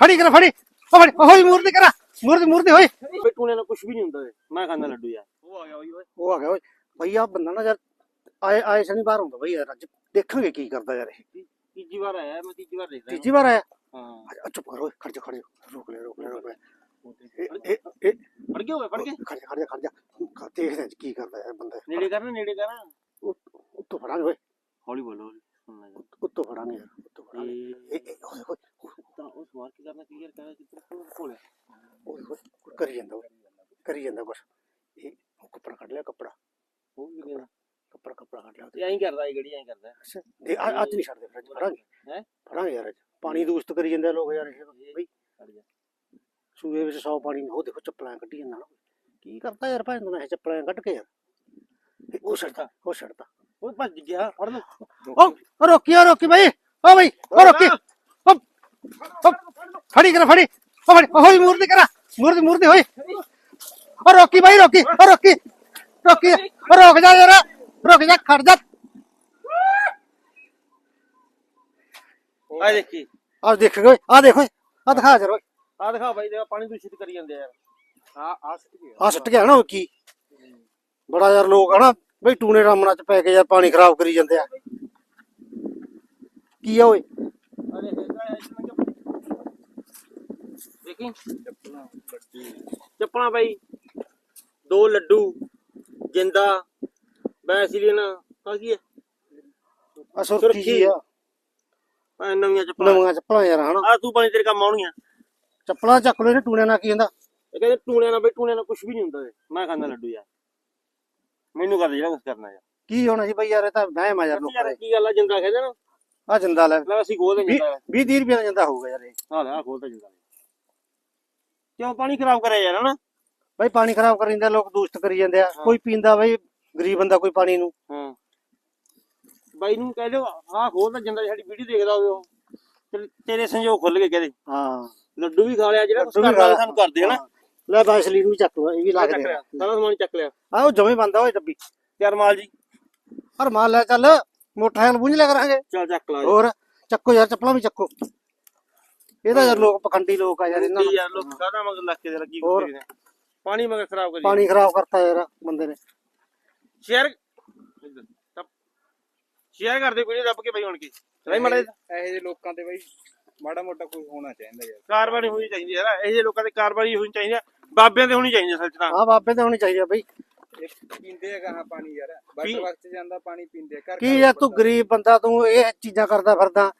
ਫੜੀ ਕਰ ਫੜੀ। ਉਹ ਫੜੀ। ਉਹ ਹੋਈ ਮੂਰਤੀ ਕਰਾ। ਮੂਰਤੀ ਮੂਰਤੀ ਹੋਈ। ਬਈ ਟੂਣੇ ਨਾਲ ਕੁਝ ਵੀ ਨਹੀਂ ਹੁੰਦਾ। ਮੈਂ ਖਾਂਦਾ ਲੱਡੂ ਯਾਰ। ਉਹ ਆ ਗਿਆ ਓਏ ਓਏ। ਉਹ ਆ ਗਿਆ ਓਏ। ਭਈ ਆ ਬੰਦਾ ਨਾ ਯਾਰ ਆਏ ਆਏ ਸ਼ਨੀ ਬਾਹਰ ਹੁੰਦਾ ਬਈ ਯਾਰ ਅੱਜ ਦੇਖਾਂਗੇ ਕੀ ਕਰਦਾ ਯਾਰ ਇਹ। ਤੀਜੀ ਵਾਰ ਆਇਆ ਮੈਂ ਤੀਜੀ ਵਾਰ ਦੇਖ ਰਿਹਾ ਤੀਜੀ ਵਾਰ ਆਇਆ? ਹਾਂ। ਚੁੱਪ ਕਰ ਖੜ ਜਾ ਖੜ ਜਾ। ਰੋਕ ਲੈ ਰੋਕ ਲੈ ਰੋਕ ਲੈ। ਇਹ ਫੜ ਗਿਆ ਓਏ ਫੜ ਕੇ ਖੜ ਜਾ ਖੜ ਜਾ ਖੜ ਜਾ। ਖਾ- ਦੇਖਦੇ ਕੀ ਕਰਦਾ ਯਾਰ ਬੰਦਾ। ਨੇੜੇ ਕਰਨਾ ਨੇੜੇ ਕਰ ਉਹ- ਉੱਤੋਂ ਫੜਾਂਗੇ ਓਏ ਹੌਲੀ ਬੋਲੋ ਹੌਲੀ ਸੁਣਨਾ ਜਾ ਉੱਤੋਂ ਫੜਾਂਗੇ ਯਾਰ ਉੱਤੋਂ ਫੜਾਂਗੇ ਇਹ ਇਹ ਇਹ ਓਏ ਓਏ ਤਾਂ ਉਹ ਸਵਾਲ ਕੀ ਕਰਨਾ ਕਲੀਅਰ ਕਰਾ ਕੋਲ ਓਏ ਓਏ ਕਰੀ ਜਾਂਦਾ ਓਏ ਕਰੀ ਜਾਂਦਾ ਕੁਛ। ਇਹ ਉਹ ਕੱਪੜਾ ਕੱਢ ਲਿਆ ਕੱਪੜਾ। ਉਹ ਵੀ ਕਹਿੰਦਾ ਕੱਪੜਾ ਕੱਪੜਾ ਕੱਢ ਲਿਆ ਐਂ ਕਰਦਾ ਇਹ ਗੜੀ ਐਂ ਕਰਦਾ ਅੱਛਾ ਦੇ ਅੱਜ ਨਹੀਂ ਛੱਡਦੇ ਫਿਰ ਫੜਾਂਗੇ। ਹੈਂ? ਫੜਾਂਗੇ ਯਾਰ ਪਾਣੀ ਦੂਸ਼ਤ ਕਰੀ ਜਾਂਦੇ ਲੋਕ ਯਾਰ ਇਹ ਬਈ। ਸੂਏ ਵਿੱਚ 100 ਪਾਣੀ ਉਹ ਦੇਖੋ ਚੱਪਲਾਂ ਕੱਢੀ ਜਾਂਦਾ ਨਾ ਕੀ ਕਰਦਾ ਯਾਰ ਭਾਂ ਇਹ ਚੱਪਲਾਂ ਕੱਢ ਕੇ ਯਾਰ। ਉਹ ਛੱਡਦਾ ਉਹ ਛੱਡਦਾ। ਉਹ ਭੱਜ ਗਿਆ ਫੜ ਲਓ ਉਹ ਉਹ ਰੋਕੀ ਉਹ ਰੋਕੀ ਬਾਈ। ਉਹ ਬਾਈ ਉਹ ਰੋਕੀ। ਉਹ ਉਹ ਫੜੀ ਕਰ ਫੜੀ। ਉਹ ਹੋਈ ਮੂਰਤੀ ਕਰਾ ਮੂਰਤੀ ਮੂਰਤੀ ਹੋਈ ਉਹ ਰੋਕੀ ਬਾਈ ਰੋਕੀ ਉਹ ਰੋਕੀ ਰੋਕੀ ਉਹ ਰੁਕ ਜਾ ਯਾਰ ਰੁਕ ਜਾ ਖੜ ਜਾ। ਆ ਦੇਖੀ। ਆ ਦੇਖ ਓਏ ਆ ਦੇਖੋ ਆ ਦਿਖਾ ਜਰ ਓਏ। ਆ ਦਿਖਾ ਬਾਈ ਦੇਖ ਪਾਣੀ ਦੂਸ਼ਿਤ ਕਰੀ ਜਾਂਦੇ ਆ। ਯਾਰ ਆ ਆ ਸਿੱਟ ਗਿਆ। ਆ ਸੁੱਟ ਗਿਆ ਨਾ ਕੀ? ਬੜਾ ਯਾਰ ਲੋਕ ਹਨਾ ਬਈ ਟੂਨੇ ਰਾਮਣਾ ਚ ਪੈ ਕੇ ਯਾਰ ਪਾਣੀ ਖਰਾਬ ਕਰੀ ਜਾਂਦੇ ਆ। ਕੀ ਆ ਓਏ ਆ ਦੇਖ ਇਹ ਇਸ ਲੰਘਿਆ ਦੇਖੀ ਚੱਪਲਾਂ ਬਾਈ ਦੋ ਲੱਡੂ ਜਿੰਦਾ ਬੈਸਲੀਨ ਆ ਕੀ ਹੈ? ਆ ਸੁਰਖੀ ਜੀ ਆ। ਆ ਨਵੀਆਂ ਚੱਪਲਾਂ। ਨਵੀਆਂ ਚੱਪਲਾਂ ਯਾਰ ਹਨਾ? ਆ ਤੂੰ ਬਣੀ ਤੇਰੇ ਕੰਮ ਆਉਣੀਆਂ। ਚੱਪਲਾਂ ਚੱਕ ਲੋ ਨੇ ਟੂਨੇ ਨਾਲ ਕੀ ਹੁੰਦਾ? ਇਹ ਕਹਿੰਦੇ ਟੂਣਿਆਂ ਨਾਲ ਬਈ ਟੂਣਿਆਂ ਨਾਲ ਕੁਝ ਵੀ ਨਹੀਂ ਹੁੰਦਾ। ਮੈਂ ਖਾਂਦਾ ਲੱਡੂ ਯਾਰ। ਮੈਨੂੰ ਕਰ ਜਿਹੜਾ ਕੁਝ ਕਰਨਾ ਯਾਰ। ਕੀ ਹੋਣਾ ਸੀ ਬਈ ਯਾਰ ਇਹ ਤਾਂ ਵਹਿਮ ਆ ਯਾਰ ਲੋਕਾਂ ਦੇ। ਕੀ ਗੱਲ ਆ ਜਿੰਦਾ ਕਹਿੰਦੇ ਨਾ? ਆ ਜਿੰਦਾ ਲੈ। ਲੈ ਅਸੀਂ ਖੋਲ ਦੇ 20 ਜਿੰਦਾ। 20 ਰੁਪਏ ਦਾ ਜਿੰਦਾ ਹੋਊਗਾ ਯਾਰ ਇਹ। ਹਾਂ ਲੈ ਆ ਖੋਲ ਤੇ ਜਿੰਦਾ। ਕਿਉਂ ਪਾਣੀ ਖਰਾਬ ਕਰਿਆ ਯਾਰ ਹਨਾ? ਬਈ ਪਾਣੀ ਖਰਾਬ ਕਰੀ ਜਾਂਦੇ ਆ, ਲੋਕ ਦੂਸ਼ਤ ਕਰੀ ਜਾਂਦੇ ਆ। ਕੋਈ ਪੀਂਦਾ ਬਈ ਗਰੀਬ ਬੰਦਾ ਕੋਈ ਪਾਣੀ ਨੂੰ। ਹਾਂ। ਬਾਈ ਨੂੰ ਕਹਿ ਦਿਓ ਆਹ ਖੋਲ ਤਾਂ ਜਿੰਦਾ ਸਾਡੀ ਵੀਡੀਓ ਦੇਖਦਾ ਹੋਵੇ ਉਹ। ਤੇਰੇ- ਤੇਰੇ ਸੰਜੋਗ ਖੁੱਲ ਗਏ ਕਹਦੇ? ਹਾਂ। ਲੱਡੂ ਵੀ ਖਾ ਲਿਆ ਜਿਹੜਾ ਕੁਝ ਲੱਡੂ ਵੀ ਕਰਦਾ ਖਾ ਲਿਆ। ਸਾਨੂੰ ਕਰਦੇ ਹਨਾ? ਲੈ ਬਾਸਲੀ ਨੂੰ ਵੀ ਚੱਕ ਲੋ ਇਹ ਵੀ ਲੱਗ ਚੱਕ ਲਿਆ ਰਿਹਾ ਸਾਰਾ ਸਮਾਨ ਚੱਕ ਲਿਆ। ਆ ਉਹ ਜਮੇ ਬੰਦਾ ਓਏ ਡੱਬੀ। ਤਿਆਰ ਮਾਲ ਜੀ। ਹਰ ਮਾਲ ਲੈ ਚੱਲ ਮੋਟਰਸਾਈਕਲ ਬੁੰਝ ਲਿਆ ਕਰਾਂਗੇ। ਚੱਲ ਚੱਕ ਲਾ ਹੋਰ ਚੱਕੋ ਯਾਰ ਚੱਪਲਾਂ ਵੀ ਚੱਕੋ। ਇਹ ਤਾਂ ਯਾਰ ਲੋਕ ਪਖੰਡੀ ਲੋਕ ਆ ਯਾਰ ਇਹਨਾਂ ਨੂੰ ਯਾਰ ਲੋਕ ਕਾਹਦਾ ਮਗਰ ਲੱਗ ਕੇ ਲੱਗੀ ਹੋਰ। ਕੁੱਤੀ ਨੇ। ਪਾਣੀ ਮਗਰ ਖਰਾਬ ਕਰੀ ਪਾਣੀ ਖਰਾਬ ਕਰਤਾ ਯਾਰ ਬੰਦੇ ਨੇ। ਸ਼ੇਅਰ ਸ਼ੇਅਰ ਕਰਦੇ ਵੀਡੀਓ ਦੱਬ ਕੇ ਬਈ ਹੁਣ ਕੀ। ਰਾਈ ਮੜਾ ਇਹੋ ਜਿਹੇ ਲੋਕਾਂ ਤੇ ਬਈ ਮਾੜਾ ਮੋਟਾ ਕੋਈ ਹੋਣਾ ਚਾਹੀਦਾ ਯਾਰ। ਕਾਰਵਾਈ ਹੋਣੀ ਚਾਹੀਦੀ ਹੈ ਨਾ ਇਹ ਜਿਹੇ ਲੋਕਾਂ ਤੇ ਕਾਰਵਾਈ ਹੋਣੀ ਚਾਹੀਦੀ ਹੈ ਬਾਬਿਆਂ ਤੇ ਹੋਣੀ ਚਾਹੀਦੀ ਹੈ ਸੱਚ ਤਾਂ। ਆ ਬਾਬੇ ਤੇ ਹੋਣੀ ਚਾਹੀਦੀ ਆ ਬਈ। ਇਹ ਪੀਂਦੇ ਹੈਗਾ ਹਾਂ ਪਾਣੀ ਯਾਰ ਪੀ- ਵਕਤ ਵਕਤ ਜਾਂਦਾ ਪਾਣੀ ਪੀਂਦੇ ਆ। ਘਰ ਕੀ ਘਰ ਯਾਰ ਤੂੰ ਗਰੀਬ ਬੰਦਾ ਤੂੰ ਇਹ ਚੀਜ਼ਾਂ ਕਰਦਾ ਫਿਰਦਾ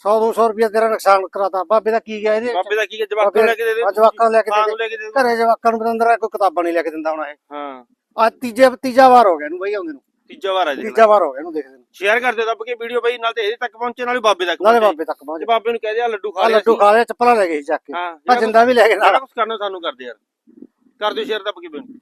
100 200 ਰੁਪਏ ਤੇਰਾ ਨੁਕਸਾਨ ਕਰਾਤਾ। ਬਾਬੇ ਦਾ ਕੀ ਗਿਆ ਇਹਦੇ ਬਾਬੇ ਦਾ ਕੀ ਹੈ ਜਵਾਕਾਂ ਲੈ ਕੇ ਦੇ ਦੇ। ਆ ਜਵਾਕਾਂ ਲੈ ਕੇ ਦੇ ਦੇ। ਘਰੇ ਜਵਾਕਾਂ ਨੂੰ ਬਤੰਦਰ ਕੋਈ ਕਿਤਾਬਾਂ ਨਹੀਂ ਲੈ ਕੇ ਦਿੰਦਾ ਹੁਣ ਇਹ। ਹਾਂ। ਆ ਤੀਜੇ ਤੀਜਾ ਵਾਰ ਹੋ ਗਿਆ ਇਹਨੂੰ ਬਈ ਆਉਂਦੇ ਨੂੰ। ਤੀਜਾ ਵਾਰ ਆ ਜੀ। ਤੀਜਾ ਵਾਰ ਹੋ ਗਿਆ ਇਹਨੂੰ ਦੇਖਦੇ ਨੂੰ। ਸ਼ੇਅਰ ਕਰਦੇ ਦੱਬ ਕੇ ਵੀਡੀਓ ਬਈ ਨਾਲ ਤੇ ਇਹਦੇ ਤੱਕ ਪਹੁੰਚੇ ਨਾਲੇ ਬਾਬੇ ਤੱਕ ਨਾਲੇ। ਬਾਬੇ ਤੱਕ ਪਹੁੰਚ। ਬਾਬੇ ਨੂੰ ਕਹਿ ਦਿਆ ਲੱਡੂ ਖਾ ਆ ਲਿਆ ਲੱਡੂ। ਖਾ ਲਿਆ ਚੱਪਲਾਂ ਲੈ ਗਏ ਚੱਕ ਕੇ। ਹਾਂ ਆ ਜਿੰਦਾ ਵੀ ਲੈ ਕੇ ਨਾਲ। ਕੁਝ ਕਰਨਾ ਸਾਨੂੰ ਕਰਦੇ ਯਾਰ। ਕਰ ਦਿਓ ਸ਼ੇਅਰ ਦੱਬ ਕੇ ਵੀਡੀਓ।